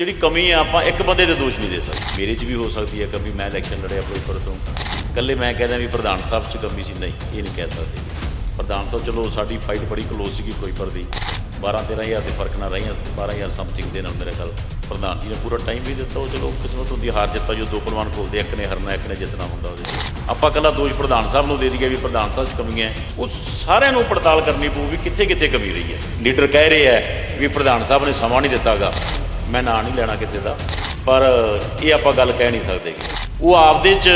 ਜਿਹੜੀ ਕਮੀ ਹੈ ਆਪਾਂ ਇੱਕ ਬੰਦੇ ਦੇ ਦੋਸ਼ ਨਹੀਂ ਦੇ ਸਕਦੇ। ਮੇਰੇ 'ਚ ਵੀ ਹੋ ਸਕਦੀ ਹੈ ਕਮੀ, ਮੈਂ ਇਲੈਕਸ਼ਨ ਲੜਿਆ ਫਿਰੋਜ਼ਪੁਰ ਤੋਂ। ਇਕੱਲੇ ਮੈਂ ਕਹਿੰਦਾ ਵੀ ਪ੍ਰਧਾਨ ਸਾਹਿਬ 'ਚ ਕਮੀ ਸੀ, ਨਹੀਂ, ਇਹ ਨਹੀਂ ਕਹਿ ਸਕਦੇ। ਪ੍ਰਧਾਨ ਸਾਹਿਬ, ਚਲੋ, ਸਾਡੀ ਫਾਈਟ ਬੜੀ ਕਲੋਜ਼ ਸੀਗੀ ਫਿਰੋਜ਼ਪੁਰ ਦੀ। 12 13000 ਦੇ ਫ਼ਰਕ ਨਾਲ ਰਹੀਆਂ 12000 ਸਮਥਿੰਗ ਦੇ ਨਾਲ ਮੇਰੇ ਖਿਆਲ। ਪ੍ਰਧਾਨ ਜੀ ਨੇ ਪੂਰਾ ਟਾਈਮ ਵੀ ਦਿੱਤਾ, ਉਹ ਚਲੋ, ਕਿਸਮਤ ਹੁੰਦੀ ਹਾਰ ਜਿੱਤਾ ਜੋ ਦੋ ਪ੍ਰਵਾਨ ਖੋਲਦੇ ਇੱਕ ਨੇ ਹਰਨਾ, ਇੱਕ ਨੇ ਜਿੱਤਣਾ ਹੁੰਦਾ ਉਹਦੇ 'ਚ। ਆਪਾਂ ਕੱਲਾ ਦੋਸ਼ ਪ੍ਰਧਾਨ ਸਾਹਿਬ ਨੂੰ ਦੇ ਦਈਏ ਵੀ ਪ੍ਰਧਾਨ ਸਾਹਿਬ 'ਚ ਕਮੀਆਂ ਹੈ ਉਹ ਸਾਰਿਆਂ ਨੂੰ ਪੜਤਾਲ ਕਰਨੀ ਪਊ ਵੀ ਕਿੱਥੇ ਕਿੱਥੇ ਕਮੀ ਰਹੀ ਹੈ ਲੀਡਰ ਕਹਿ ਰਹੇ ਹੈ ਵੀ ਪ੍ਰਧਾਨ ਸਾਹਿਬ ਨੇ ਸਮਾਂ ਨਹੀਂ ਦਿੱਤਾਗਾ। ਮੈਂ ਨਾਂ ਨਹੀਂ ਲੈਣਾ ਕਿਸੇ ਦਾ, ਪਰ ਇਹ ਆਪਾਂ ਗੱਲ ਕਹਿ ਨਹੀਂ ਸਕਦੇ ਉਹ ਆਪਦੇ 'ਚ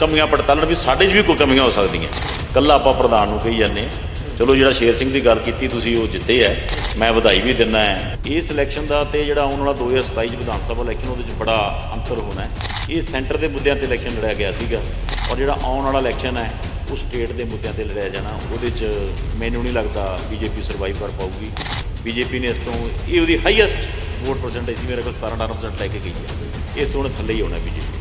ਕਮੀਆਂ ਪੜਤਾਲਣ ਵੀ ਸਾਡੇ 'ਚ ਵੀ ਕੋਈ ਕਮੀਆਂ ਹੋ ਸਕਦੀਆਂ। ਕੱਲਾ ਆਪਾਂ ਪ੍ਰਧਾਨ ਨੂੰ ਕਹੀ ਜਾਂਦੇ ਹਾਂ। ਚਲੋ ਜਿਹੜਾ ਸ਼ੇਰ ਸਿੰਘ ਦੀ ਗੱਲ ਕੀਤੀ, ਤੁਸੀਂ ਉਹ ਜਿੱਤੇ ਹੈ। ਮੈਂ ਵਧਾਈ ਵੀ ਦਿੰਦਾ ਹੈ। ਇਸ ਇਲੈਕਸ਼ਨ ਦਾ ਤੇ ਜਿਹੜਾ ਆਉਣ ਵਾਲਾ 2027 ਚ ਵਿਧਾਨ ਸਭਾ ਇਲੈਕਸ਼ਨ ਉਹਦੇ 'ਚ ਬੜਾ ਅੰਤਰ ਹੋਣਾ ਹੈ। ਇਹ ਸੈਂਟਰ ਦੇ ਮੁੱਦਿਆਂ ਤੇ ਇਲੈਕਸ਼ਨ ਲੜਿਆ ਗਿਆ ਸੀਗਾ। ਔਰ ਜਿਹੜਾ ਆਉਣ ਵਾਲਾ ਇਲੈਕਸ਼ਨ ਹੈ, ਉਹ ਸਟੇਟ ਦੇ ਮੁੱਦਿਆਂ ਤੇ ਲੜਿਆ ਜਾਣਾ। ਉਹਦੇ 'ਚ ਮੈਨੂੰ ਨਹੀਂ ਲੱਗਦਾ ਬੀਜੇਪੀ ਸਰਵਾਈਵ ਕਰ ਪਾਊਗੀ। ਬੀਜੇਪੀ ਨੇ ਇਸ ਤੋਂ ਇਹ ਉਹਦੀ ਹਾਈਐਸਟ ਵੋਟ ਪਰਸੈਂਟੇਜ ਸੀ, ਮੇਰੇ ਕੋਲ 17 18% ਲੈ ਕੇ ਗਈ ਹੈ। ਇਸ ਤੋਂ ਹੁਣ ਥੱਲੇ ਹੀ ਹੋਣਾ ਬੀਜੇਪੀ।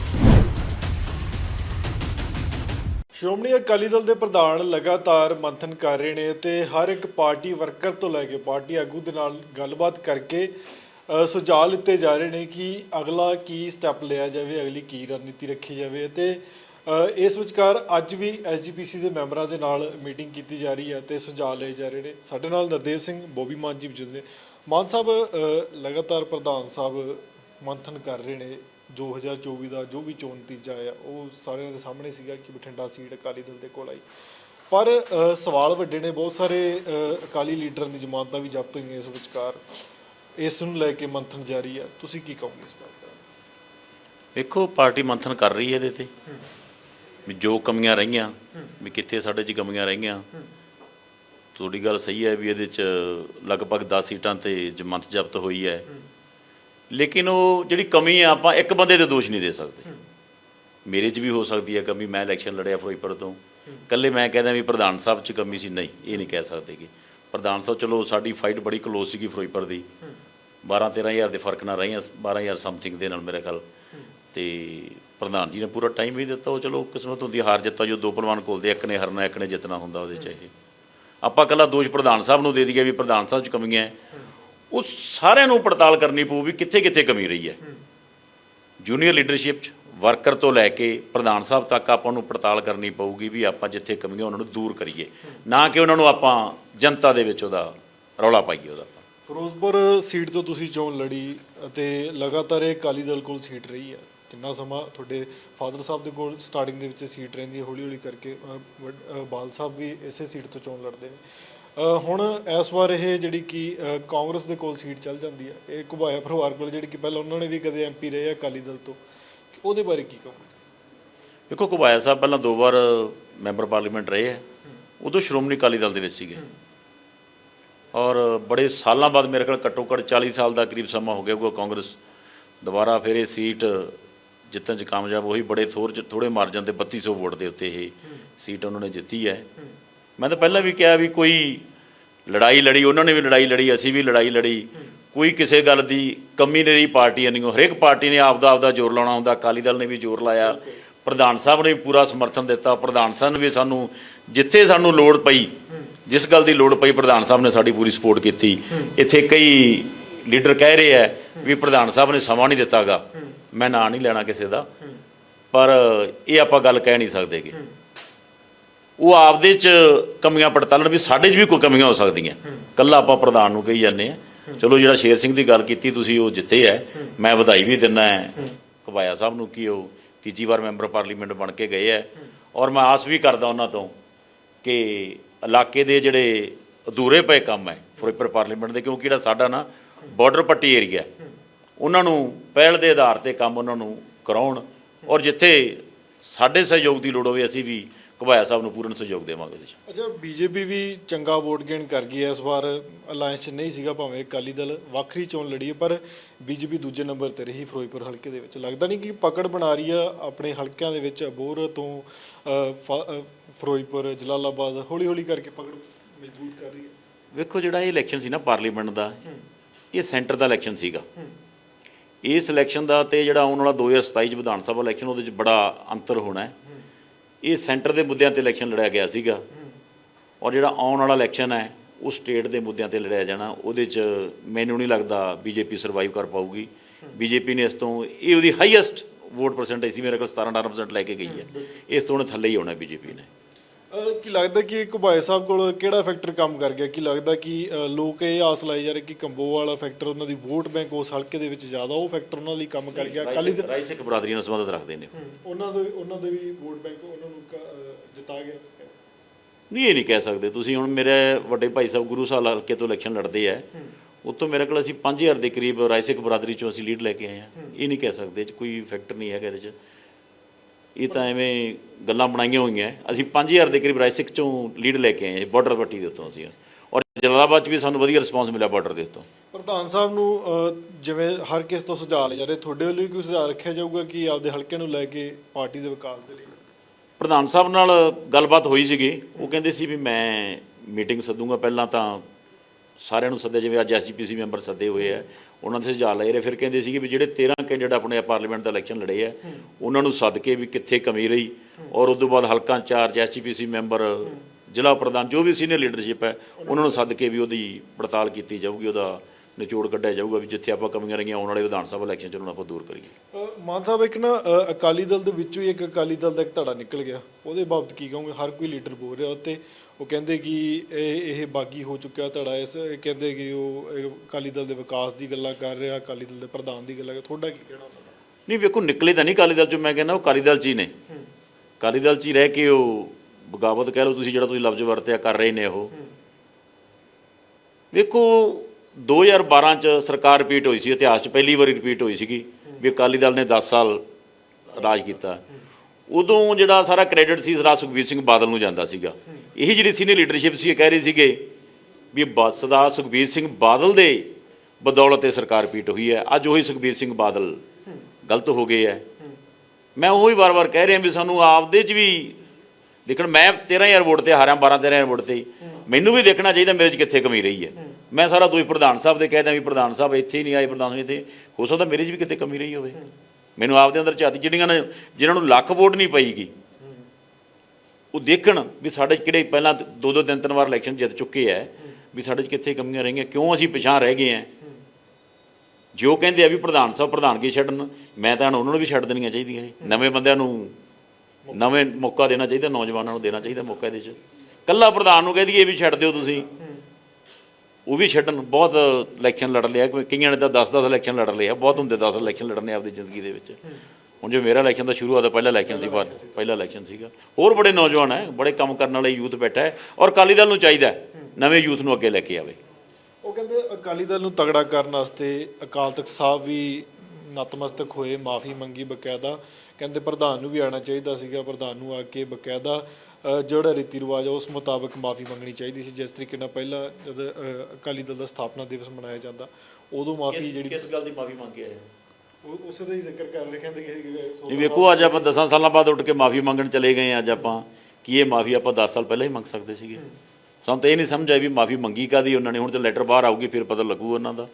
ਸ਼੍ਰੋਮਣੀ ਅਕਾਲੀ ਦਲ ਦੇ ਪ੍ਰਧਾਨ ਲਗਾਤਾਰ ਮੰਥਨ ਕਰ ਰਹੇ ਨੇ ਤੇ ਹਰ ਇੱਕ ਪਾਰਟੀ ਵਰਕਰ ਤੋਂ ਲੈ ਕੇ ਪਾਰਟੀ ਆਗੂ ਦੇ ਨਾਲ ਗੱਲਬਾਤ ਕਰਕੇ ਸੁਝਾਅ ਲਿੱਤੇ ਜਾ ਰਹੇ ਨੇ ਕਿ ਅਗਲਾ ਕੀ ਸਟੈਪ ਲਿਆ ਜਾਵੇ, ਅਗਲੀ ਕੀ ਰਣਨੀਤੀ ਰੱਖੀ ਜਾਵੇ ਤੇ ਇਸ ਵਿਚਕਾਰ ਅੱਜ ਵੀ ਐਸਜੀਪੀਸੀ ਦੇ ਮੈਂਬਰਾਂ ਦੇ ਨਾਲ ਮੀਟਿੰਗ ਕੀਤੀ ਜਾ ਰਹੀ ਹੈ ਤੇ ਸੁਝਾਅ ਲਏ ਜਾ ਰਹੇ ਨੇ। ਸਾਡੇ ਨਾਲ ਨਰਦੇਵ ਸਿੰਘ, ਬੋਬੀ ਮਾਨ ਜੀ ਮੌਜੂਦ ਨੇ। ਮਾਨ ਸਾਹਿਬ ਲਗਾਤਾਰ ਪ੍ਰਧਾਨ ਸਾਹਿਬ ਮੰਥਨ ਕਰ ਰਹੇ ਨੇ 2024 ਦਾ ਜੋ ਵੀ ਚੋਣ ਨਤੀਜਾ ਆਇਆ, ਉਹ ਸਾਰਿਆਂ ਦੇ ਸਾਹਮਣੇ ਸੀਗਾ ਕਿ ਬਠਿੰਡਾ ਸੀਟ ਅਕਾਲੀ ਦਲ ਦੇ ਕੋਲ ਆਈ। ਪਰ ਸਵਾਲ ਵੱਡੇ ਨੇ, ਬਹੁਤ ਸਾਰੇ ਅਕਾਲੀ ਲੀਡਰਾਂ ਦੀ ਜ਼ਮਾਨਤਾਂ ਵੀ ਜ਼ਬਤ ਹੋਈਆਂ ਇਸ ਵਿਚਕਾਰ। ਇਸ ਨੂੰ ਲੈ ਕੇ ਮੰਥਨ ਜਾਰੀ ਹੈ ਤੁਸੀਂ ਕੀ ਕਹੋਗੇ ਇਸ ਬਾਰੇ? ਵੇਖੋ ਪਾਰਟੀ ਮੰਥਨ ਕਰ ਰਹੀ ਹੈ ਇਹਦੇ ਤੇ। ਵੀ ਜੋ ਕਮੀਆਂ ਰਹੀਆਂ, ਵੀ ਕਿੱਥੇ ਸਾਡੇ 'ਚ ਕਮੀਆਂ ਰਹੀਆਂ। ਤੁਹਾਡੀ ਗੱਲ ਸਹੀ ਹੈ ਵੀ ਇਹਦੇ 'ਚ ਲਗਭਗ 10 ਸੀਟਾਂ ਤੇ ਜਮਾਨਤ ਜ਼ਬਤ ਹੋਈ ਹੈ। ਲੇਕਿਨ ਉਹ ਜਿਹੜੀ ਕਮੀ ਹੈ ਆਪਾਂ ਇੱਕ ਬੰਦੇ ਦੇ ਦੋਸ਼ ਨਹੀਂ ਦੇ ਸਕਦੇ। ਮੇਰੇ 'ਚ ਵੀ ਹੋ ਸਕਦੀ ਹੈ ਕਮੀ ਮੈਂ ਇਲੈਕਸ਼ਨ ਲੜਿਆ ਫਿਰੋਜ਼ਪੁਰ ਤੋਂ। ਇਕੱਲੇ ਮੈਂ ਕਹਿੰਦਾ ਵੀ ਪ੍ਰਧਾਨ ਸਾਹਿਬ 'ਚ ਕਮੀ ਸੀ ਨਹੀਂ ਇਹ ਨਹੀਂ ਕਹਿ ਸਕਦੇ ਕਿ। ਪ੍ਰਧਾਨ ਸਾਹਿਬ ਚਲੋ ਸਾਡੀ ਫਾਈਟ ਬੜੀ ਕਲੋਜ਼ ਸੀਗੀ ਫਿਰੋਜ਼ਪੁਰ ਦੀ। 12 13000 ਦੇ ਫ਼ਰਕ ਨਾਲ ਰਹੀਆਂ 12000 ਸਮਥਿੰਗ ਦੇ ਨਾਲ ਮੇਰੇ ਖਿਆਲ। ਤੇ ਪ੍ਰਧਾਨ ਜੀ ਨੇ ਪੂਰਾ ਟਾਈਮ ਵੀ ਦਿੱਤਾ ਉਹ ਚਲੋ ਕਿਸਮਤ ਹੁੰਦੀ ਹਾਰ ਜਿੱਤਾ ਜੋ ਦੋ ਪ੍ਰਵਾਨ ਖੋਲਦੇ ਇੱਕ ਨੇ ਹਰਨਾ ਇੱਕ ਨੇ ਜਿੱਤਣਾ ਹੁੰਦਾ ਉਹਦੇ 'ਚ ਇਹ। ਆਪਾਂ ਕੱਲਾ ਦੋਸ਼ ਪ੍ਰਧਾਨ ਸਾਹਿਬ ਨੂੰ ਦੇ ਦਈਏ ਵੀ ਪ੍ਰਧਾਨ ਸਾਹਿਬ 'ਚ ਕਮੀਆਂ ਹੈ। ਉਹ ਸਾਰਿਆਂ ਨੂੰ ਪੜਤਾਲ ਕਰਨੀ ਪਊ ਵੀ ਕਿੱਥੇ ਕਿੱਥੇ ਕਮੀ ਰਹੀ ਹੈ। ਜੂਨੀਅਰ ਲੀਡਰਸ਼ਿਪ 'ਚ ਵਰਕਰ ਤੋਂ ਲੈ ਕੇ ਪ੍ਰਧਾਨ ਸਾਹਿਬ ਤੱਕ ਆਪਾਂ ਨੂੰ ਪੜਤਾਲ ਕਰਨੀ ਪਊਗੀ ਵੀ ਆਪਾਂ ਜਿੱਥੇ ਕਮੀਆਂ ਉਹਨਾਂ ਨੂੰ ਦੂਰ ਕਰੀਏ। ਨਾ ਕਿ ਉਹਨਾਂ ਨੂੰ ਆਪਾਂ ਜਨਤਾ ਦੇ ਵਿੱਚ ਉਹਦਾ ਰੌਲਾ ਪਾਈਏ ਉਹਦਾ। ਫਿਰੋਜ਼ਪੁਰ ਸੀਟ ਤੋਂ ਤੁਸੀਂ ਚੋਣ ਲੜੀ ਅਤੇ ਲਗਾਤਾਰ ਇਹ ਅਕਾਲੀ ਦਲ ਕੋਲ ਸੀਟ ਰਹੀ ਹੈ। ਕਿੰਨਾ ਸਮਾਂ ਤੁਹਾਡੇ ਫਾਦਰ ਸਾਹਿਬ ਦੇ ਕੋਲ ਸਟਾਰਟਿੰਗ ਦੇ ਵਿੱਚ ਸੀਟ ਰਹਿੰਦੀ ਹੈ ਹੌਲੀ ਹੌਲੀ ਕਰਕੇ ਬਾਲ ਸਾਹਿਬ ਵੀ ਇਸੇ ਸੀਟ ਤੋਂ ਚੋਣ ਲੜਦੇ ਨੇ। ਹੁਣ ਇਸ ਵਾਰ ਇਹ ਜਿਹੜੀ ਕਿ ਕਾਂਗਰਸ ਦੇ ਕੋਲ ਸੀਟ ਚੱਲ ਜਾਂਦੀ ਹੈ। ਇਹ ਘੁਬਾਇਆ ਪਰਿਵਾਰ ਕੋਲ ਜਿਹੜੀ ਕਿ ਪਹਿਲਾਂ ਉਹਨਾਂ ਨੇ ਵੀ ਕਦੇ ਐਮਪੀ ਰਹੇ ਆ ਅਕਾਲੀ ਦਲ ਤੋਂ। ਉਹਦੇ ਬਾਰੇ ਕੀ ਕਹੋਗੇ? ਦੇਖੋ ਘੁਬਾਇਆ ਸਾਹਿਬ ਪਹਿਲਾਂ ਦੋ ਵਾਰ ਮੈਂਬਰ ਪਾਰਲੀਮੈਂਟ ਰਹੇ ਹੈ। ਉਦੋਂ ਸ਼੍ਰੋਮਣੀ ਅਕਾਲੀ ਦਲ ਦੇ ਵਿੱਚ ਸੀਗੇ। ਔਰ ਬੜੇ ਸਾਲਾਂ ਬਾਅਦ ਮੇਰੇ ਕੋਲ ਘੱਟੋ ਘੱਟ 40 ਸਾਲ ਦਾ ਕਰੀਬ ਸਮਾਂ ਹੋ ਗਿਆ ਉਹ ਕਾਂਗਰਸ ਦੁਬਾਰਾ ਫਿਰ ਇਹ ਸੀਟ ਜਿੱਤਣ 'ਚ ਕਾਮਯਾਬ ਹੋਈ, ਬੜੇ ਥੋੜ ਥੋੜੇ ਮਾਰਜਨ ਤੇ 3200 ਵੋਟ ਦੇ ਉੱਤੇ ਇਹ ਸੀਟ ਉਹਨਾਂ ਨੇ ਜਿੱਤੀ ਹੈ। ਮੈਂ ਤਾਂ ਪਹਿਲਾਂ ਵੀ ਕਿਹਾ ਵੀ ਕੋਈ ਲੜਾਈ ਲੜੀ, ਉਹਨਾਂ ਨੇ ਵੀ ਲੜਾਈ ਲੜੀ, ਅਸੀਂ ਵੀ ਲੜਾਈ ਲੜੀ। ਕੋਈ ਕਿਸੇ ਗੱਲ ਦੀ ਕਮੀ ਨਹੀਂ ਰਹੀ ਪਾਰਟੀਆਂ ਨਹੀਂ ਹਰੇਕ ਪਾਰਟੀ ਨੇ ਆਪਦਾ ਆਪਦਾ ਜ਼ੋਰ ਲਾਉਣਾ ਹੁੰਦਾ, ਅਕਾਲੀ ਦਲ ਨੇ ਵੀ ਜ਼ੋਰ ਲਾਇਆ। ਪ੍ਰਧਾਨ ਸਾਹਿਬ ਨੇ ਵੀ ਪੂਰਾ ਸਮਰਥਨ ਦਿੱਤਾ, ਪ੍ਰਧਾਨ ਸਾਹਿਬ ਨੇ ਵੀ ਸਾਨੂੰ, ਜਿੱਥੇ ਸਾਨੂੰ ਲੋੜ ਪਈ, ਜਿਸ ਗੱਲ ਦੀ ਲੋੜ ਪਈ, ਪ੍ਰਧਾਨ ਸਾਹਿਬ ਨੇ ਸਾਡੀ ਪੂਰੀ ਸਪੋਰਟ ਕੀਤੀ। ਇੱਥੇ ਕਈ ਲੀਡਰ ਕਹਿ ਰਹੇ ਆ ਵੀ ਪ੍ਰਧਾਨ ਸਾਹਿਬ ਨੇ ਸਮਾਂ ਨਹੀਂ ਦਿੱਤਾਗਾ। ਮੈਂ ਨਾਂ ਨਹੀਂ ਲੈਣਾ ਕਿਸੇ ਦਾ, ਪਰ ਇਹ ਆਪਾਂ ਗੱਲ ਕਹਿ ਨਹੀਂ ਸਕਦੇਗੇ ਉਹ ਆਪਦੇ 'ਚ ਕਮੀਆਂ ਪੜਤਾਲਣ ਵੀ ਸਾਡੇ 'ਚ ਵੀ ਕੋਈ ਕਮੀਆਂ ਹੋ ਸਕਦੀਆਂ। ਕੱਲਾ ਆਪਾਂ ਪ੍ਰਧਾਨ ਨੂੰ ਕਹੀ ਜਾਂਦੇ ਆ ਚਲੋ ਜਿਹੜਾ ਸ਼ੇਰ ਸਿੰਘ ਦੀ ਗੱਲ ਕੀਤੀ, ਤੁਸੀਂ ਉਹ ਜਿੱਤੇ ਹੈ, ਮੈਂ ਵਧਾਈ ਵੀ ਦਿੰਦਾ ਹੈ। ਕਬਾਇਆ ਸਾਹਿਬ ਨੂੰ ਕਿ ਉਹ ਤੀਜੀ ਵਾਰ ਮੈਂਬਰ ਪਾਰਲੀਮੈਂਟ ਬਣ ਕੇ ਗਏ ਹੈ। ਔਰ ਮੈਂ ਆਸ ਵੀ ਕਰਦਾ ਉਹਨਾਂ ਤੋਂ ਕਿ ਇਲਾਕੇ ਦੇ ਜਿਹੜੇ ਅਧੂਰੇ ਪਏ ਕੰਮ ਹੈ, ਫਿਰੋਜ਼ਪੁਰ ਪਾਰਲੀਮੈਂਟ ਦੇ, ਕਿਉਂਕਿ ਜਿਹੜਾ ਸਾਡਾ ਨਾ ਬਾਰਡਰ ਪੱਟੀ ਏਰੀਆ ਉਹਨਾਂ ਨੂੰ ਪਹਿਲ ਦੇ ਆਧਾਰ ਤੇ ਕੰਮ ਉਹਨਾਂ ਨੂੰ ਕਰਾਉਣ ਔਰ ਜਿੱਥੇ ਸਾਡੇ ਸਹਿਯੋਗ ਦੀ ਲੋੜ ਹੋਵੇ ਅਸੀਂ ਵੀ ਘਬਾਇਆ ਸਾਹਿਬ ਨੂੰ ਪੂਰਨ ਸਹਿਯੋਗ ਦੇਵਾਂਗੇ 'ਚ। ਅੱਛਾ ਬੀਜੇਪੀ ਵੀ ਚੰਗਾ ਵੋਟ ਗੇਨ ਕਰ ਗਈ ਹੈ ਇਸ ਵਾਰ ਅਲਾਈਅੰਸ 'ਚ ਨਹੀਂ ਸੀਗਾ ਭਾਵੇਂ ਅਕਾਲੀ ਦਲ ਵੱਖਰੀ ਚੋਣ ਲੜੀ ਹੈ ਪਰ ਬੀਜੇਪੀ ਦੂਜੇ ਨੰਬਰ ਤੇ ਰਹੀ ਫਿਰੋਜ਼ਪੁਰ ਹਲਕੇ ਦੇ ਵਿੱਚ। ਲੱਗਦਾ ਨਹੀਂ ਕਿ ਪਕੜ ਬਣਾ ਰਹੀ ਆ ਆਪਣੇ ਹਲਕਿਆਂ ਦੇ ਵਿੱਚ ਅਬੋਰ ਤੋਂ ਫਿਰੋਜ਼ਪੁਰ ਜਲਾਲਾਬਾਦ ਹੌਲੀ ਹੌਲੀ ਕਰਕੇ ਪਕੜ ਮਜ਼ਬੂਤ ਕਰ ਰਹੀ ਹੈ। ਵੇਖੋ ਜਿਹੜਾ ਇਹ ਇਲੈਕਸ਼ਨ ਸੀ ਨਾ ਪਾਰਲੀਮੈਂਟ ਦਾ ਇਹ ਸੈਂਟਰ ਦਾ ਇਲੈਕਸ਼ਨ ਸੀਗਾ। ਇਸ ਇਲੈਕਸ਼ਨ ਦਾ ਤੇ ਜਿਹੜਾ ਆਉਣ ਵਾਲਾ 2027 ਚ ਵਿਧਾਨ ਸਭਾ ਇਲੈਕਸ਼ਨ ਉਹਦੇ ਚ ਬੜਾ ਅੰਤਰ ਹੋਣਾ ਹੈ। ਇਹ ਸੈਂਟਰ ਦੇ ਮੁੱਦਿਆਂ ਤੇ ਇਲੈਕਸ਼ਨ ਲੜਿਆ ਗਿਆ ਸੀਗਾ। ਔਰ ਜਿਹੜਾ ਆਉਣ ਵਾਲਾ ਇਲੈਕਸ਼ਨ ਹੈ ਉਹ ਸਟੇਟ ਦੇ ਮੁੱਦਿਆਂ ਤੇ ਲੜਿਆ ਜਾਣਾ, ਉਹਦੇ ਚ ਮੈਨੂੰ ਨਹੀਂ ਲੱਗਦਾ ਬੀਜੇਪੀ ਸਰਵਾਈਵ ਕਰ ਪਾਊਗੀ। ਬੀਜੇਪੀ ਨੇ ਇਸ ਤੋਂ, ਇਹ ਉਹਦੀ ਹਾਈਐਸਟ ਵੋਟ ਪਰਸੈਂਟੇਜ ਸੀ, ਮੇਰੇ ਕੋਲ 17 18% ਲੈ ਕੇ ਗਈ ਹੈ। ਇਸ ਤੋਂ ਉਹਨੇ ਥੱਲੇ ਹੀ ਆਉਣਾ ਬੀਜੇਪੀ ਨੇ। ਕੀ ਲੱਗਦਾ ਕਿ ਘੁਬਾਏ ਸਾਹਿਬ ਕੋਲ ਕਿਹੜਾ ਫੈਕਟਰ ਕੰਮ ਕਰ ਗਿਆ? ਕੀ ਲੱਗਦਾ ਕਿ ਲੋਕ ਇਹ ਆਸ ਲਾਈ ਜਾ ਰਹੇ ਕਿ ਕੰਬੋ ਵਾਲਾ ਫੈਕਟਰ ਉਹਨਾਂ ਦੀ ਵੋਟ ਬੈਂਕ ਉਸ ਹਲਕੇ ਦੇ ਵਿੱਚ ਜ਼ਿਆਦਾ ਉਹ ਫੈਕਟਰ ਉਹਨਾਂ ਲਈ ਕੰਮ ਕਰ ਗਿਆ। ਅਕਾਲੀ ਦਲ ਰਾਈ ਸਿੱਖ ਬਰਾਦਰੀ ਨਾਲ ਸੰਬੰਧਿਤ ਰੱਖਦੇ ਨੇ। ਉਹਨਾਂ ਦੇ ਉਹਨਾਂ ਦੇ ਵੀ ਵੋਟ ਬੈਂਕ ਉਹਨਾਂ ਨੂੰ ਜਿਤਾ ਗਿਆ। ਨਹੀਂ ਇਹ ਨਹੀਂ ਕਹਿ ਸਕਦੇ। ਤੁਸੀਂ ਹੁਣ ਮੇਰੇ ਵੱਡੇ ਭਾਈ ਸਾਹਿਬ ਗੁਰੂ ਸਾਹਿਬ ਹਲਕੇ ਤੋਂ ਇਲੈਕਸ਼ਨ ਲੜਦੇ ਆ। ਉੱਥੋਂ ਮੇਰੇ ਕੋਲ ਅਸੀਂ 5000 ਦੇ ਕਰੀਬ ਰਾਈਸਿਕ ਬਰਾਦਰੀ ਚੋਂ ਅਸੀਂ ਲੀਡ ਲੈ ਕੇ ਆਏ ਆ ਇਹ ਨਹੀਂ ਕਹਿ ਸਕਦੇ ਕੋਈ ਫੈਕਟਰ ਨਹੀਂ ਹੈਗਾ ਇਹਦੇ 'ਚ। ਇਹ ਤਾਂ ਐਵੇਂ ਗੱਲਾਂ ਬਣਾਈਆਂ ਹੋਈਆਂ। ਅਸੀਂ 5000 ਦੇ ਕਰੀਬ ਰਾਈਸਿਕ ਚੋਂ ਲੀਡ ਲੈ ਕੇ ਆਏ ਬਾਰਡਰ ਪੱਟੀ ਦੇ ਉੱਤੋਂ ਅਸੀਂ। ਔਰ ਜਲਾਲਾਬਾਦ 'ਚ ਵੀ ਸਾਨੂੰ ਵਧੀਆ ਰਿਸਪਾਂਸ ਮਿਲਿਆ ਬਾਰਡਰ ਦੇ ਉੱਤੋਂ। ਪ੍ਰਧਾਨ ਸਾਹਿਬ ਨੂੰ ਜਿਵੇਂ ਹਰ ਕਿਸ ਤੋਂ ਸੁਝਾਅ ਲਿਆ ਜਾ ਰਹੇ ਤੁਹਾਡੇ ਵੱਲੋਂ ਵੀ ਕੋਈ ਸੁਝਾਅ ਰੱਖਿਆ ਜਾਊਗਾ ਕਿ ਆਪਦੇ ਹਲਕੇ ਨੂੰ ਲੈ ਕੇ ਪਾਰਟੀ ਦੇ ਵਿਕਾਸ ਦੇ ਲਈ? ਪ੍ਰਧਾਨ ਸਾਹਿਬ ਨਾਲ ਗੱਲਬਾਤ ਹੋਈ ਸੀਗੀ। ਉਹ ਕਹਿੰਦੇ ਸੀ ਵੀ ਮੈਂ ਮੀਟਿੰਗ ਸੱਦੂਗਾ। ਪਹਿਲਾਂ ਤਾਂ ਸਾਰਿਆਂ ਨੂੰ ਸੱਦੇ ਜਿਵੇਂ ਅੱਜ ਐਸਜੀਪੀਸੀ ਮੈਂਬਰ ਸੱਦੇ ਹੋਏ ਆ। ਉਹਨਾਂ ਦੇ ਸੁਝਾਅ ਲਏ ਰਹੇ। ਫਿਰ ਕਹਿੰਦੇ ਸੀਗੇ ਵੀ ਜਿਹੜੇ 13 ਕੈਂਡੀਡੇਟ ਆਪਣੇ ਪਾਰਲੀਮੈਂਟ ਦਾ ਇਲੈਕਸ਼ਨ ਲੜੇ ਆ, ਉਹਨਾਂ ਨੂੰ ਸੱਦ ਕੇ ਵੀ ਕਿੱਥੇ ਕਮੀ ਰਹੀ। ਔਰ ਉਸ ਤੋਂ ਬਾਅਦ ਹਲਕਾ ਇੰਚਾਰਜ ਐਸਜੀਪੀਸੀ ਮੈਂਬਰ, ਜ਼ਿਲ੍ਹਾ ਪ੍ਰਧਾਨ, ਜੋ ਵੀ ਸੀਨੀਅਰ ਲੀਡਰਸ਼ਿਪ ਹੈ, ਉਹਨਾਂ ਨੂੰ ਸੱਦ ਕੇ ਵੀ ਉਹਦੀ ਪੜਤਾਲ ਕੀਤੀ ਜਾਊਗੀ, ਉਹਦਾ ਨਿਚੋੜ ਕੱਢਿਆ ਜਾਊਗਾ ਵੀ ਜਿੱਥੇ ਆਪਾਂ ਕਮੀਆਂ ਰਹੀਆਂ, ਆਉਣ ਵਾਲੇ ਵਿਧਾਨ ਸਭਾ ਇਲੈਕਸ਼ਨ ਚ ਉਹਨਾਂ ਆਪਾਂ ਦੂਰ ਕਰੀਏ। ਮਾਨ ਸਾਹਿਬ, ਇੱਕ ਨਾ ਅਕਾਲੀ ਦਲ ਦੇ ਵਿੱਚੋਂ ਹੀ ਇੱਕ ਅਕਾਲੀ ਦਲ ਦਾ ਇੱਕ ਧੜਾ ਨਿਕਲ ਗਿਆ। ਉਹਦੇ ਬਾਬਤ ਕੀ ਕਹੋਗੇ? ਹਰ ਕੋਈ ਲੀਡਰ ਬੋਲ ਰਿਹਾ ਉੱਤੇ ਉਹ ਕਹਿੰਦੇ ਕਿ ਇਹ ਇਹ ਬਾਗੀ ਹੋ ਚੁੱਕਿਆ ਧੜਾ ਇਸ ਇਹ ਕਹਿੰਦੇ ਕਿ ਉਹ ਅਕਾਲੀ ਦਲ ਦੇ ਵਿਕਾਸ ਦੀ ਗੱਲਾਂ ਕਰ ਰਿਹਾ ਅਕਾਲੀ ਦਲ ਦੇ ਪ੍ਰਧਾਨ ਦੀ ਗੱਲਾਂ ਤੁਹਾਡਾ ਕੀ ਕਹਿਣਾ ਤੁਹਾਡਾ? ਨਹੀਂ ਵੇਖੋ ਨਿਕਲੇ ਤਾਂ ਨਹੀਂ ਅਕਾਲੀ ਦਲ ਚੋਂ ਮੈਂ ਕਹਿੰਦਾ ਉਹ ਅਕਾਲੀ ਦਲ ਚ ਹੀ ਨੇ। ਅਕਾਲੀ ਦਲ ਚ ਹੀ ਰਹਿ ਕੇ ਉਹ ਬਗਾਵਤ ਕਹਿ ਲਓ ਤੁਸੀਂ ਜਿਹੜਾ ਤੁਸੀਂ ਲਫ਼ਜ਼ ਵਰਤਿਆ ਕਰ ਰਹੇ ਨੇ ਉਹ। ਵੇਖੋ 2012 ਚ ਸਰਕਾਰ ਰਿਪੀਟ ਹੋਈ ਸੀ ਇਤਿਹਾਸ ਚ ਪਹਿਲੀ ਵਾਰੀ ਰਿਪੀਟ ਹੋਈ ਸੀਗੀ ਵੀ ਅਕਾਲੀ ਦਲ ਨੇ 10 ਸਾਲ ਰਾਜ ਕੀਤਾ। ਉਦੋਂ ਜਿਹੜਾ ਸਾਰਾ ਕ੍ਰੈਡਿਟ ਸੀ ਸਰਾ ਸੁਖਬੀਰ ਸਿੰਘ ਬਾਦਲ ਨੂੰ ਜਾਂਦਾ ਸੀਗਾ। ਇਹ ਜਿਹੜੀ ਸੀਨੀਅਰ ਲੀਡਰਸ਼ਿਪ ਸੀ, ਇਹ ਕਹਿ ਰਹੇ ਸੀਗੇ ਵੀ ਬੱਸ ਦਾ ਸੁਖਬੀਰ ਸਿੰਘ ਬਾਦਲ ਦੇ ਬਦੌਲਤ ਇਹ ਸਰਕਾਰ ਪੀਟ ਹੋਈ ਹੈ। ਅੱਜ ਉਹੀ ਸੁਖਬੀਰ ਸਿੰਘ ਬਾਦਲ ਗਲਤ ਹੋ ਗਏ ਹੈ। ਮੈਂ ਉਹੀ ਵਾਰ-ਵਾਰ ਕਹਿ ਰਿਹਾ ਵੀ ਸਾਨੂੰ ਆਪਦੇ 'ਚ ਵੀ ਲੇਕਿਨ ਮੈਂ 13000 ਵੋਟ ਤੇ, ਹਾਰਿਆ 12 13000 ਵੋਟ ਤੇ, ਮੈਨੂੰ ਵੀ ਦੇਖਣਾ ਚਾਹੀਦਾ ਮੇਰੇ 'ਚ ਕਿੱਥੇ ਕਮੀ ਰਹੀ ਹੈ। ਮੈਂ ਸਾਰਾ ਦੋਈ ਪ੍ਰਧਾਨ ਸਾਹਿਬ ਦੇ ਕਹਿਦਾ ਵੀ ਪ੍ਰਧਾਨ ਸਾਹਿਬ ਇੱਥੇ ਹੀ ਨਹੀਂ ਆਏ, ਪ੍ਰਧਾਨ ਸਾਹਿਬ ਇੱਥੇ, ਹੋ ਸਕਦਾ ਮੇਰੇ 'ਚ ਵੀ ਕਿਤੇ ਕਮੀ ਰਹੀ ਹੋਵੇ। ਮੈਨੂੰ ਆਪਦੇ ਅੰਦਰ ਝਾਤੀ, ਜਿਹੜੀਆਂ ਨੇ, ਜਿਨ੍ਹਾਂ ਨੂੰ ਲੱਖ ਵੋਟ ਨਹੀਂ ਪਈਗੀ ਉਹ ਦੇਖਣ ਵੀ ਸਾਡੇ 'ਚ ਕਿਹੜੇ ਪਹਿਲਾਂ ਦੋ ਦੋ ਤਿੰਨ ਤਿੰਨ ਵਾਰ ਇਲੈਕਸ਼ਨ ਜਿੱਤ ਚੁੱਕੇ ਆ ਵੀ ਸਾਡੇ 'ਚ ਕਿੱਥੇ ਕਮੀਆਂ ਰਹੀਆਂ, ਕਿਉਂ ਅਸੀਂ ਪਿਛਾਂ ਰਹਿ ਗਏ ਆ ਜੋ ਕਹਿੰਦੇ ਆ ਵੀ ਪ੍ਰਧਾਨ ਸਾਹਿਬ ਪ੍ਰਧਾਨਗੀ ਛੱਡਣ, ਮੈਂ ਤਾਂ ਉਹਨਾਂ ਨੂੰ ਵੀ ਛੱਡ ਦੇਣੀਆਂ ਚਾਹੀਦੀਆਂ ਨਵੇਂ ਬੰਦਿਆਂ ਨੂੰ ਨਵੇਂ ਮੌਕਾ ਦੇਣਾ ਚਾਹੀਦਾ, ਨੌਜਵਾਨਾਂ ਨੂੰ ਦੇਣਾ ਚਾਹੀਦਾ ਮੌਕਾ ਇਹਦੇ 'ਚ। ਕੱਲਾ ਪ੍ਰਧਾਨ ਨੂੰ ਕਹਿ ਦਈਏ ਵੀ ਛੱਡ ਦਿਓ ਤੁਸੀਂ। ਉਹ ਵੀ ਛੱਡਣ, ਬਹੁਤ ਇਲੈਕਸ਼ਨ ਲੜ ਲਿਆ ਕੋਈ- ਕਈਆਂ ਨੇ ਤਾਂ 10-10 ਇਲੈਕਸ਼ਨ ਲੜ ਲਿਆ ਬਹੁਤ ਹੁੰਦੇ 10 ਇਲੈਕਸ਼ਨ ਲੜਨੇ ਆਪਦੀ ਜ਼ਿੰਦਗੀ ਦੇ ਵਿੱਚ। ਹੁਣ ਜੇ ਮੇਰਾ ਇਲੈਕਸ਼ਨ ਦਾ ਸ਼ੁਰੂ ਹੋਇਆ ਤਾਂ ਪਹਿਲਾ ਇਲੈਕਸ਼ਨ ਸੀ ਬਾਅਦ ਪਹਿਲਾ ਇਲੈਕਸ਼ਨ ਸੀਗਾ। ਹੋਰ ਬੜੇ ਨੌਜਵਾਨ ਹੈ ਬੜੇ ਕੰਮ ਕਰਨ ਵਾਲੇ ਯੂਥ ਬੈਠਾ ਹੈ ਔਰ ਅਕਾਲੀ ਦਲ ਨੂੰ ਚਾਹੀਦਾ ਨਵੇਂ ਯੂਥ ਨੂੰ ਅੱਗੇ ਲੈ ਕੇ ਆਵੇ। ਉਹ ਕਹਿੰਦੇ ਅਕਾਲੀ ਦਲ ਨੂੰ ਤਗੜਾ ਕਰਨ ਵਾਸਤੇ ਅਕਾਲ ਤਖਤ ਸਾਹਿਬ ਵੀ ਨਤਮਸਤਕ ਹੋਏ ਮਾਫੀ ਮੰਗੀ ਬਕਾਇਦਾ। ਕਹਿੰਦੇ ਪ੍ਰਧਾਨ ਨੂੰ ਵੀ ਆਣਾ ਚਾਹੀਦਾ ਸੀਗਾ ਪ੍ਰਧਾਨ ਨੂੰ ਆ ਕੇ ਬਕਾਇਦਾ। ਜਿਹੜਾ ਰੀਤੀ ਰਿਵਾਜ ਉਸ ਮੁਤਾਬਕ ਮਾਫੀ ਮੰਗਣੀ ਚਾਹੀਦੀ ਸੀ। ਜਿਸ ਤਰੀਕੇ ਨਾਲ ਪਹਿਲਾਂ ਜਦ ਅਕਾਲੀ ਦਲ ਦਾ ਸਥਾਪਨਾ ਦਿਵਸ ਮਨਾਇਆ ਜਾਂਦਾ ਉਦੋਂ ਮਾਫੀ ਜਿਹੜੀ ਕਿਸ ਗੱਲ ਦੀ ਮਾਫੀ ਮੰਗੀ ਹੈ? ਉਹ- ਉਸੇ ਦਾ ਹੀ ਜ਼ਿਕਰ ਕਰ ਰਹੇ ਕਹਿੰਦੇ ਕਿ ਇਹ ਵੇਖੋ, ਅੱਜ ਆਪਾਂ 10 ਸਾਲਾਂ ਬਾਅਦ ਉੱਠ ਕੇ ਮਾਫੀ ਮੰਗਣ ਚਲੇ ਗਏ ਹਾਂ, ਅੱਜ ਆਪਾਂ ਕੀ ਇਹ ਮਾਫੀ ਆਪਾਂ 10 ਸਾਲ ਪਹਿਲਾਂ ਹੀ ਮੰਗ ਸਕਦੇ ਸੀਗੇ। ਸਾਨੂੰ ਤਾਂ ਇਹ ਨਹੀਂ ਸਮਝ ਆਈ ਵੀ ਮਾਫੀ ਮੰਗੀ ਕਾਦੀ ਉਹਨਾਂ ਨੇ ਹੁਣ ਤੇ ਲੈਟਰ ਬਾਹਰ ਆਊਗੀ, ਫਿਰ ਪਤਾ ਲੱਗੂ ਉਹਨਾਂ ਦਾ।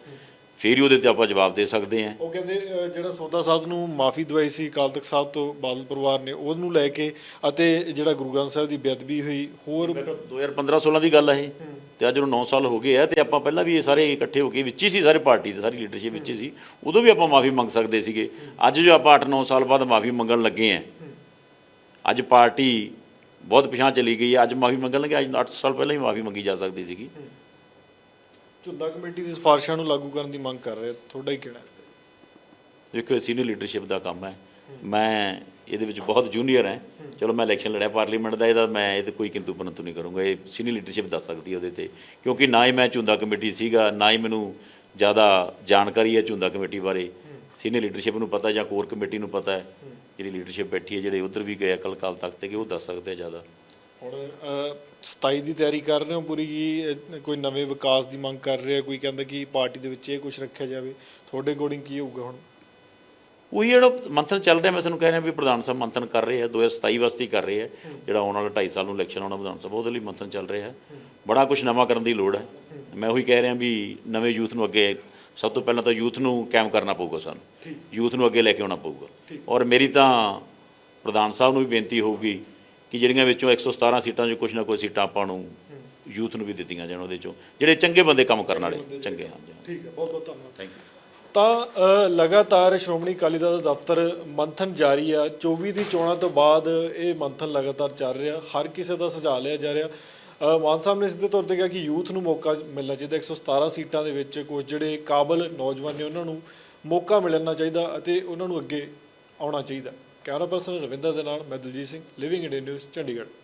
ਫਿਰ ਹੀ ਉਹਦੇ ਤੇ ਆਪਾਂ ਜਵਾਬ ਦੇ ਸਕਦੇ ਹਾਂ। ਉਹ ਕਹਿੰਦੇ ਅ, ਜਿਹੜਾ ਸੌਦਾ ਸਾਹਿਬ ਨੂੰ ਮਾਫੀ ਦਵਾਈ ਸੀ ਅਕਾਲ ਤਖਤ ਸਾਹਿਬ ਤੋਂ ਬਾਦਲ ਪਰਿਵਾਰ ਨੇ ਉਹਨੂੰ ਲੈ ਕੇ ਅਤੇ ਜਿਹੜਾ ਗੁਰੂ ਗ੍ਰੰਥ ਸਾਹਿਬ ਦੀ ਬੇਅਦਬੀ ਹੋਈ ਹੋਰ 2015-16 ਦੀ ਗੱਲ ਹੈ ਇਹ। ਤੇ ਅੱਜ ਨੂੰ 9 ਸਾਲ ਹੋ ਗਏ ਆ ਤੇ ਆਪਾਂ ਪਹਿਲਾਂ ਵੀ ਇਹ ਸਾਰੇ ਇਕੱਠੇ ਹੋ ਕੇ ਵਿੱਚ ਹੀ ਸੀ ਸਾਰੇ ਪਾਰਟੀ ਦੇ ਸਾਰੀ ਲੀਡਰਸ਼ਿਪ ਵਿੱਚ ਹੀ ਸੀ। ਉਦੋਂ ਵੀ ਆਪਾਂ ਮਾਫੀ ਮੰਗ ਸਕਦੇ ਸੀਗੇ। ਅੱਜ ਜੋ ਆਪਾਂ 8-9 ਸਾਲ ਬਾਅਦ ਮਾਫੀ ਮੰਗਣ ਲੱਗੇ ਆ ਅੱਜ ਪਾਰਟੀ ਬਹੁਤ ਪਿਛਾਂ ਚਲੀ ਗਈ ਹੈ ਅੱਜ ਮਾਫੀ ਮੰਗਣ ਲੱਗੇ ਅੱਜ 8 ਸਾਲ ਪਹਿਲਾਂ ਹੀ ਮਾਫੀ ਮੰਗੀ ਜਾ ਸਕਦੀ ਸੀਗੀ। ਝੁੰਦਾ ਕਮੇਟੀ ਦੀ ਸਿਫਾਰਿਸ਼ਾਂ ਨੂੰ ਲਾਗੂ ਕਰਨ ਦੀ ਮੰਗ ਕਰ ਰਹੇ ਤੁਹਾਡਾ ਹੀ ਕਹਿਣਾ? ਹੈ ਦੇਖੋ ਸੀਨੀਅਰ ਲੀਡਰਸ਼ਿਪ ਦਾ ਕੰਮ ਹੈ। ਮੈਂ ਇਹਦੇ ਵਿੱਚ ਬਹੁਤ ਜੂਨੀਅਰ ਹਾਂ। ਚਲੋ ਮੈਂ ਇਲੈਕਸ਼ਨ ਲੜਿਆ ਪਾਰਲੀਮੈਂਟ ਦਾ ਇਹਦਾ ਮੈਂ ਇਹ ਤੇ ਕੋਈ ਕਿੰਤੂ ਪਰੰਤੂ ਨਹੀਂ ਕਰੂੰਗਾ। ਇਹ ਸੀਨੀਅਰ ਲੀਡਰਸ਼ਿਪ ਦੱਸ ਸਕਦੀ ਹੈ ਉਹਦੇ ਤੇ। ਕਿਉਂਕਿ ਨਾ ਹੀ ਮੈਂ ਝੁੰਦਾ ਕਮੇਟੀ ਸੀਗਾ ਨਾ ਹੀ ਮੈਨੂੰ ਜ਼ਿਆਦਾ ਜਾਣਕਾਰੀ ਹੈ ਝੁੰਦਾ ਕਮੇਟੀ ਬਾਰੇ। ਸੀਨੀਅਰ ਲੀਡਰਸ਼ਿਪ ਨੂੰ ਪਤਾ ਜਾਂ ਕੋਰ ਕਮੇਟੀ ਨੂੰ ਪਤਾ ਹੈ। ਜਿਹੜੀ ਲੀਡਰਸ਼ਿਪ ਬੈਠੀ ਹੈ ਜਿਹੜੇ ਉਧਰ ਵੀ ਗਏ ਅਕਲ ਕਾਲ ਤੱਕ ਤੇ ਕਿ ਉਹ ਦੱਸ ਸਕਦੇ ਆ ਜ਼ਿਆਦਾ। ਹੁਣ ਅ, 27 ਦੀ ਤਿਆਰੀ ਕਰ ਰਹੇ ਹੋ ਪੂਰੀ ਕੀ ਕੋਈ ਨਵੇਂ ਵਿਕਾਸ ਦੀ ਮੰਗ ਕਰ ਰਿਹਾ ਕੋਈ ਕਹਿੰਦਾ ਕਿ ਪਾਰਟੀ ਦੇ ਵਿੱਚ ਇਹ ਕੁਝ ਰੱਖਿਆ ਜਾਵੇ? ਤੁਹਾਡੇ ਅਕੋਰਡਿੰਗ ਕੀ ਹੋਊਗਾ ਹੁਣ? ਉਹੀ ਜਿਹੜਾ ਮੰਥਨ ਚੱਲ ਰਿਹਾ ਮੈਂ ਤੁਹਾਨੂੰ ਕਹਿ ਰਿਹਾ ਵੀ ਪ੍ਰਧਾਨ ਸਾਹਿਬ ਮੰਥਨ ਕਰ ਰਹੇ ਆ 2027 ਵਾਸਤੇ ਕਰ ਰਹੇ ਆ। ਜਿਹੜਾ ਆਉਣ ਵਾਲਾ 2.5 ਸਾਲ ਨੂੰ ਇਲੈਕਸ਼ਨ ਆਉਣਾ ਵਿਧਾਨ ਸਭਾ ਉਹਦੇ ਲਈ ਮੰਥਨ ਚੱਲ ਰਿਹਾ ਹੈ। ਬੜਾ ਕੁਝ ਨਵਾਂ ਕਰਨ ਦੀ ਲੋੜ ਹੈ। ਮੈਂ ਉਹੀ ਕਹਿ ਰਿਹਾ ਵੀ ਨਵੇਂ ਯੂਥ ਨੂੰ ਅੱਗੇ ਸਭ ਤੋਂ ਪਹਿਲਾਂ ਤਾਂ ਯੂਥ ਨੂੰ ਕਾਇਮ ਕਰਨਾ ਪਊਗਾ ਸਾਨੂੰ। ਯੂਥ ਨੂੰ ਅੱਗੇ ਲੈ ਕੇ ਆਉਣਾ ਪਊਗਾ। ਔਰ ਮੇਰੀ ਤਾਂ ਪ੍ਰਧਾਨ ਸਾਹਿਬ ਨੂੰ ਵੀ ਬੇਨਤੀ ਹੋਊਗੀ ਕਿ ਜਿਹੜੀਆਂ ਵਿੱਚੋਂ 117 ਸੀਟਾਂ 'ਚੋਂ ਕੁਝ ਨਾ ਕੁਝ ਸੀਟਾਂ ਆਪਾਂ ਨੂੰ ਯੂਥ ਨੂੰ ਵੀ ਦਿੱਤੀਆਂ ਜਾਣ ਉਹਦੇ 'ਚੋਂ। ਜਿਹੜੇ ਚੰਗੇ ਬੰਦੇ ਕੰਮ ਕਰਨ ਵਾਲੇ ਚੰਗੇ ਹਾਂ ਠੀਕ ਹੈ ਬਹੁਤ ਬਹੁਤ ਧੰਨਵਾਦ। ਥੈਂਕ ਯੂ ਤਾਂ ਲਗਾਤਾਰ ਸ਼੍ਰੋਮਣੀ ਅਕਾਲੀ ਦਲ ਦਾ ਦਫ਼ਤਰ ਮੰਥਨ ਜਾਰੀ ਆ। 24 ਦੀ ਚੋਣਾਂ ਤੋਂ ਬਾਅਦ ਇਹ ਮੰਥਨ ਲਗਾਤਾਰ ਚੱਲ ਰਿਹਾ। ਹਰ ਕਿਸੇ ਦਾ ਸੁਝਾਅ ਲਿਆ ਜਾ ਰਿਹਾ। ਮਾਨ ਸਾਹਿਬ ਨੇ ਸਿੱਧੇ ਤੌਰ ਤੇ ਕਿਹਾ ਕਿ ਯੂਥ ਨੂੰ ਮੌਕਾ ਮਿਲਣਾ ਚਾਹੀਦਾ। 117 ਸੀਟਾਂ ਦੇ ਵਿੱਚ ਕੁਝ ਜਿਹੜੇ ਕਾਬਲ ਨੌਜਵਾਨ ਨੇ ਉਹਨਾਂ ਨੂੰ ਮੌਕਾ ਮਿਲਣਾ ਚਾਹੀਦਾ ਅਤੇ ਉਹਨਾਂ ਨੂੰ ਅੱਗੇ ਆਉਣਾ ਚਾਹੀਦਾ। ਕੈਮਰਾ ਪਰਸਨ ਰਵਿੰਦਰ ਦੇ ਨਾਲ ਮੈਂ Daljit Singh living India news Chandigarh.